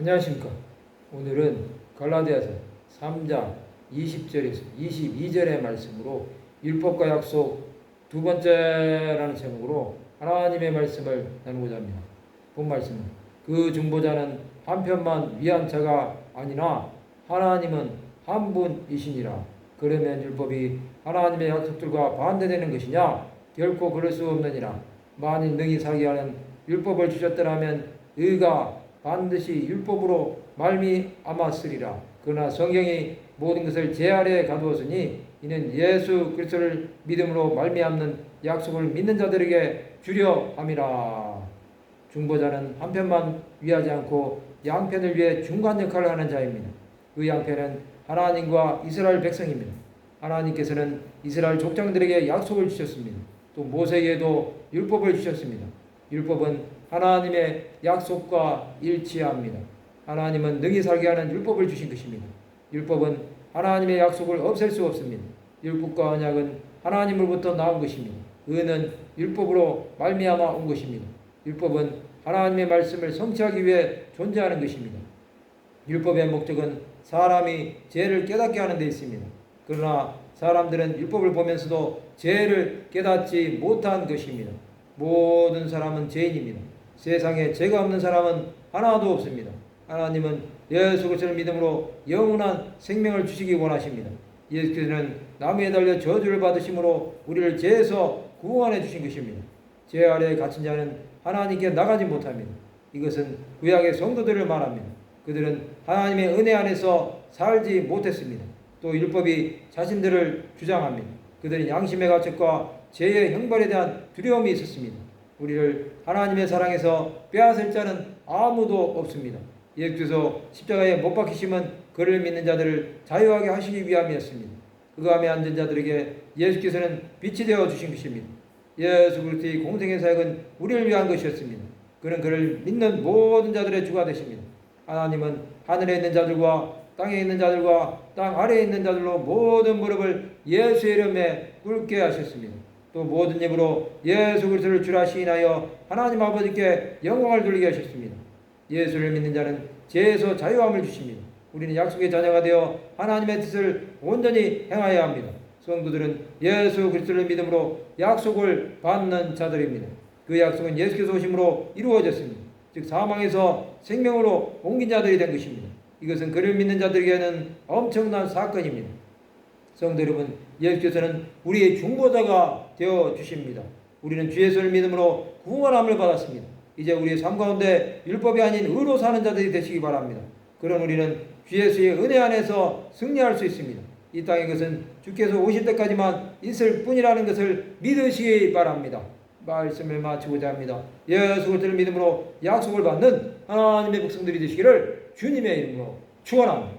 안녕하십니까. 오늘은 갈라디아서 3장 20절에서 22절의 말씀으로 율법과 약속 두 번째라는 제목으로 하나님의 말씀을 나누고자 합니다. 본 말씀은 그 중보자는 한편만 위한 자가 아니나 하나님은 한 분이시니라. 그러면 율법이 하나님의 약속들과 반대되는 것이냐? 결코 그럴 수 없느니라. 만일 능히 사게 하는 율법을 주셨더라면 의가 반드시 율법으로 말미암았으리라. 그러나 성경이 모든 것을 제 아래에 가두었으니 이는 예수 그리스도를 믿음으로 말미암는 약속을 믿는 자들에게 주려 함이라. 중보자는 한편만 위하지 않고 양편을 위해 중간 역할을 하는 자입니다. 그 양편은 하나님과 이스라엘 백성입니다. 하나님께서는 이스라엘 족장들에게 약속을 주셨습니다. 또 모세에게도 율법을 주셨습니다. 율법은 하나님의 약속과 일치합니다. 하나님은 능히 살게 하는 율법을 주신 것입니다. 율법은 하나님의 약속을 없앨 수 없습니다. 율법과 언약은 하나님으로부터 나온 것입니다. 의는 율법으로 말미암아 온 것입니다. 율법은 하나님의 말씀을 성취하기 위해 존재하는 것입니다. 율법의 목적은 사람이 죄를 깨닫게 하는 데 있습니다. 그러나 사람들은 율법을 보면서도 죄를 깨닫지 못한 것입니다. 모든 사람은 죄인입니다. 세상에 죄가 없는 사람은 하나도 없습니다. 하나님은 예수 그리스도를 믿음으로 영원한 생명을 주시기 원하십니다. 예수께서는 나무에 달려 저주를 받으심으로 우리를 죄에서 구원해 주신 것입니다. 죄 아래에 갇힌 자는 하나님께 나가지 못합니다. 이것은 구약의 성도들을 말합니다. 그들은 하나님의 은혜 안에서 살지 못했습니다. 또 율법이 자신들을 주장합니다. 그들은 양심의 가책과 죄의 형벌에 대한 두려움이 있었습니다. 우리를 하나님의 사랑에서 빼앗을 자는 아무도 없습니다. 예수께서 십자가에 못 박히심은 그를 믿는 자들을 자유하게 하시기 위함이었습니다. 그 감에 앉은 자들에게 예수께서는 빛이 되어 주신 것입니다. 예수 그리스도의 공생의 사역은 우리를 위한 것이었습니다. 그는 그를 믿는 모든 자들의 주가 되십니다. 하나님은 하늘에 있는 자들과 땅에 있는 자들과 땅 아래에 있는 자들로 모든 무릎을 예수의 이름에 꿇게 하셨습니다. 또 모든 입으로 예수 그리스도를 주라 시인하여 하나님 아버지께 영광을 돌리게 하셨습니다. 예수를 믿는 자는 죄에서 자유함을 주십니다. 우리는 약속의 자녀가 되어 하나님의 뜻을 온전히 행하여야 합니다. 성도들은 예수 그리스도를 믿음으로 약속을 받는 자들입니다. 그 약속은 예수께서 오심으로 이루어졌습니다. 즉 사망에서 생명으로 옮긴 자들이 된 것입니다. 이것은 그를 믿는 자들에게는 엄청난 사건입니다. 성도 여러분, 예수께서는 우리의 중보자가 되어 주십니다. 우리는 주 예수를 믿음으로 구원함을 받았습니다. 이제 우리의 삶 가운데 율법이 아닌 의로 사는 자들이 되시기 바랍니다. 그런 우리는 주 예수의 은혜 안에서 승리할 수 있습니다. 이 땅의 것은 주께서 오실 때까지만 있을 뿐이라는 것을 믿으시기 바랍니다. 말씀을 마치고자 합니다. 예수 그리스도를 믿음으로 약속을 받는 하나님의 백성들이 되시기를 주님의 이름으로 축원합니다.